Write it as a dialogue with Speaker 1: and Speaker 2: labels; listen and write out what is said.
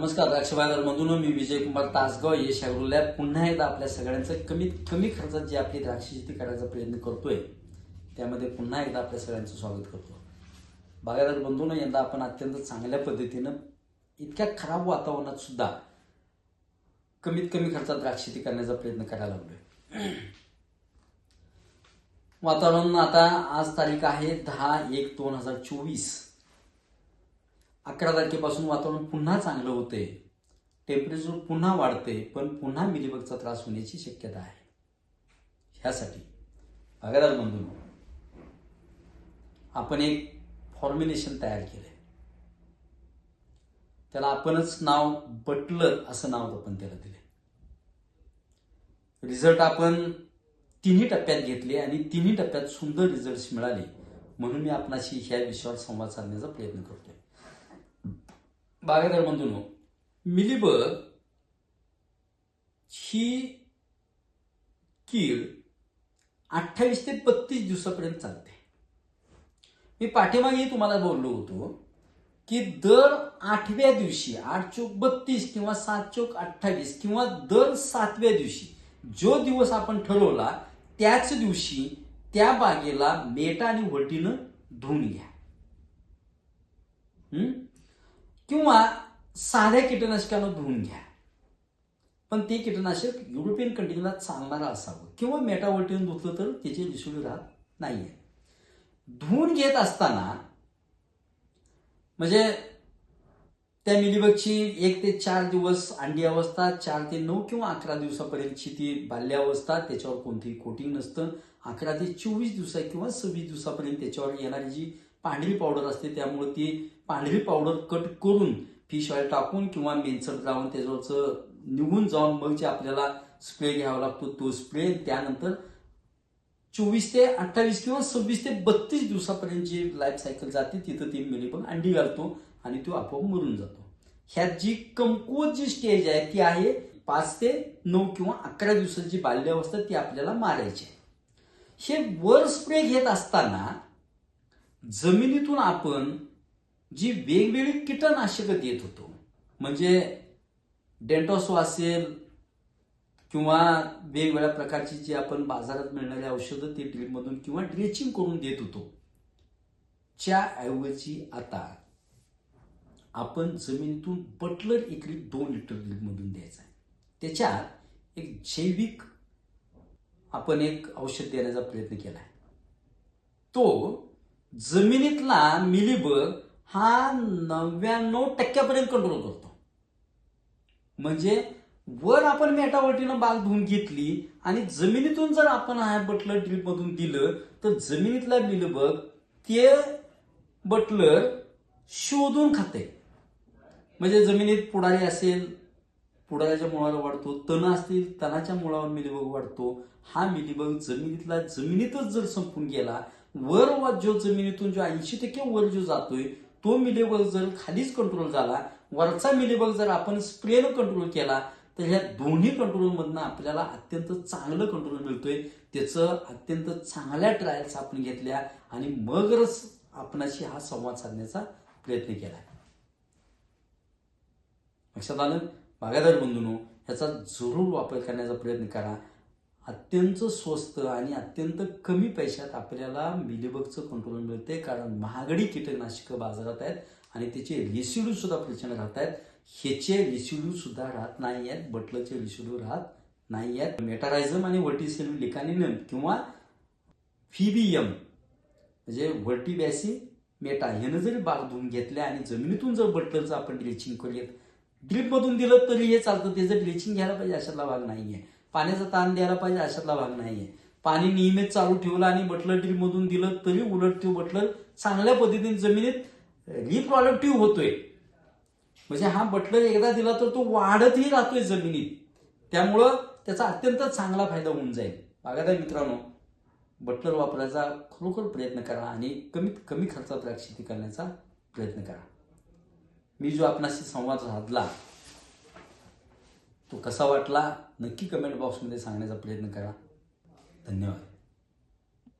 Speaker 1: द्राक्ष बाजारमधून मी विजय कुमार तासगाव यश लॅब पुन्हा एकदा आपल्या सगळ्यांचं कमीत कमी खर्चात जी आपली द्राक्ष शेती करायचा प्रयत्न करतोय त्यामध्ये पुन्हा एकदा आपल्या सगळ्यांचं स्वागत करतो. बागायदार बंधून यंदा आपण अत्यंत चांगल्या पद्धतीनं इतक्या खराब वातावरणात सुद्धा कमीत कमी खर्चात द्राक्ष शेती करण्याचा प्रयत्न करायला लागलोय. वातावरण आता आज तारीख आहे दहा एक दोन हजार चोवीस. अकरा तारखेपासून वातावरण पुन्हा चांगलं होते टेम्परेचर पुन्हा वाढते पण पुन्हा मिलीबगचा त्रास होण्याची शक्यता आहे. ह्यासाठी बागायदार बंधून आपण एक फॉर्म्युलेशन तयार केलंय. त्याला आपणच नाव बटलर असं नाव आपण त्याला दिले रिझल्ट आपण तिन्ही टप्प्यात घेतले आणि तिन्ही टप्प्यात सुंदर रिझल्ट मिळाले. म्हणून मी आपणाशी ह्या विषयावर संवाद साधण्याचा प्रयत्न करतो बागायदार बंधूंनो हो. मिलीबग ही कीड अठ्ठावीस ते बत्तीस दिवसापर्यंत चालते. मी पाठीमागे तुम्हाला बोललो होतो की दर आठव्या दिवशी आठ चोक बत्तीस किंवा सात चोक अठ्ठावीस किंवा दर सातव्या दिवशी जो दिवस आपण ठरवला त्याच दिवशी त्या बागेला मेटा आणि वटीनं धुवून घ्या. किंवा साध्या कीटकनाशकानं धुवून घ्या. पण ते कीटकनाशक युरोपियन कंट्रीला चालणारं असावं. किंवा मेटावटीनं धुतलं तर त्याची रिसोडी राहत नाहीये. धुवून घेत असताना म्हणजे त्या मिलीबगची एक ते चार दिवस अंडी अवस्था चार ते नऊ किंवा अकरा दिवसापर्यंतची ती बाल्यावस्था त्याच्यावर कोणतेही कोटिंग नसतं. अकरा ते चोवीस दिवसा किंवा सव्वीस दिवसापर्यंत त्याच्यावर येणारी जी पांढरी पावडर असते त्यामुळे ती पांढरी पावडर कट करून फिश ऑइल टाकून किंवा मेन्सर लावून त्याच्यावरचं निघून जाऊन मग जे आपल्याला स्प्रे घ्यावा लागतो तो स्प्रे त्यानंतर चोवीस ते अठ्ठावीस किंवा सव्वीस ते बत्तीस दिवसापर्यंत जी लाईफ सायकल जाते तिथं ती पण अंडी घालतो आणि तो आपोआप मरून जातो. ह्यात जी कमकुवत जी स्टेज आहे ती आहे पाच ते नऊ किंवा अकरा दिवसाची जी बाल्यावस्था ती आपल्याला मारायची आहे. हे वर स्प्रे घेत असताना जमिनीतून आपण जी वेगवेगळी कीटकनाशकं देत होतो म्हणजे डेंटॉसो असेल किंवा वेगवेगळ्या प्रकारची जी आपण बाजारात मिळणारी औषधं ते ड्रीपमधून किंवा ड्रेचिंग करून देत होतो च्या ऐवजी आता आपण जमिनीतून बटलर एकरी दोन लिटर ड्रीपमधून द्यायचा आहे. त्याच्यात एक जैविक आपण एक औषध देण्याचा प्रयत्न केला आहे. तो जमिनीतला मिलीबग हा नव्याण्णव टक्क्यापर्यंत कंट्रोल करतो. म्हणजे वर आपण मेटावटीनं बाग धुवून घेतली आणि जमिनीतून जर आपण हा बटलर ड्रिप मधून दिलं तर जमिनीतला मिलीबग ते बटलर शोधून खाते. म्हणजे जमिनीत पुढारी असेल पुढाऱ्याच्या मुळाला वाढतो तण असतील तणाच्या मुळावर मिलीबग वाढतो. हा मिलीबग जमिनीतला जमिनीतच जर संपून गेला वर वा जो जमिनीतून जो ऐंशी टक्के वर जो जातोय तो मिलेबल जर खालीच कंट्रोल झाला वरचा मिलेबल जर आपण स्प्रेनं कंट्रोल केला तर ह्या दोन्ही कंट्रोलमधनं आपल्याला अत्यंत चांगलं कंट्रोल मिळतोय. त्याचं अत्यंत चांगल्या ट्रायल्स आपण घेतल्या आणि मगच आपणाशी हा संवाद साधण्याचा प्रयत्न केला. लक्षात आलं? बागायदार बंधूनो ह्याचा जरूर वापर करण्याचा प्रयत्न करा. अत्यंत स्वस्त आणि अत्यंत कमी पैशात आपल्याला मिलीबगचं कंट्रोल मिळते कारण महागडी कीटकनाशकं बाजारात आहेत आणि त्याचे रेसिड्यू सुद्धा प्रचंड राहत आहेत ह्याचे रेसिड्यू सुद्धा राहत नाही आहेत बटलरचे रेसिड्यू राहत नाही आहेत मेटारायझम आणि वर्टिसेल लिकानिनम किंवा फिबियम म्हणजे व्हर्टी मेटा ह्यानं जरी बाग धुवून घेतल्या आणि जमिनीतून जर बटलचं आपण ड्रिचिंग करूयात ड्रिपमधून दिलं तरी हे चालतं. त्याचं ड्रिचिंग घ्यायला पाहिजे अशातला भाग नाही आहे पाण्याचा ताण द्यायला पाहिजे अशातला भाग नाहीये. पाणी नियमित चालू ठेवलं आणि बटलर ड्रीपमधून दिलं तरी उलट तो बटलर चांगल्या पद्धतीने जमिनीत रिप्रॉडक्टिव्ह होतोय. म्हणजे हा बटलर एकदा दिला तर तो वाढतही राहतोय जमिनीत. त्यामुळं त्याचा अत्यंत चांगला फायदा होऊन जाईल. बागायदार मित्रांनो बटलर वापरायचा खरोखर प्रयत्न करा आणि कमीत कमी खर्चात द्राक्ष शेती करण्याचा प्रयत्न करा. मी जो आपणाशी संवाद साधला तो कसा वाटला? नक्की कमेंट बॉक्समध्ये सांगण्याचा प्रयत्न करा. धन्यवाद.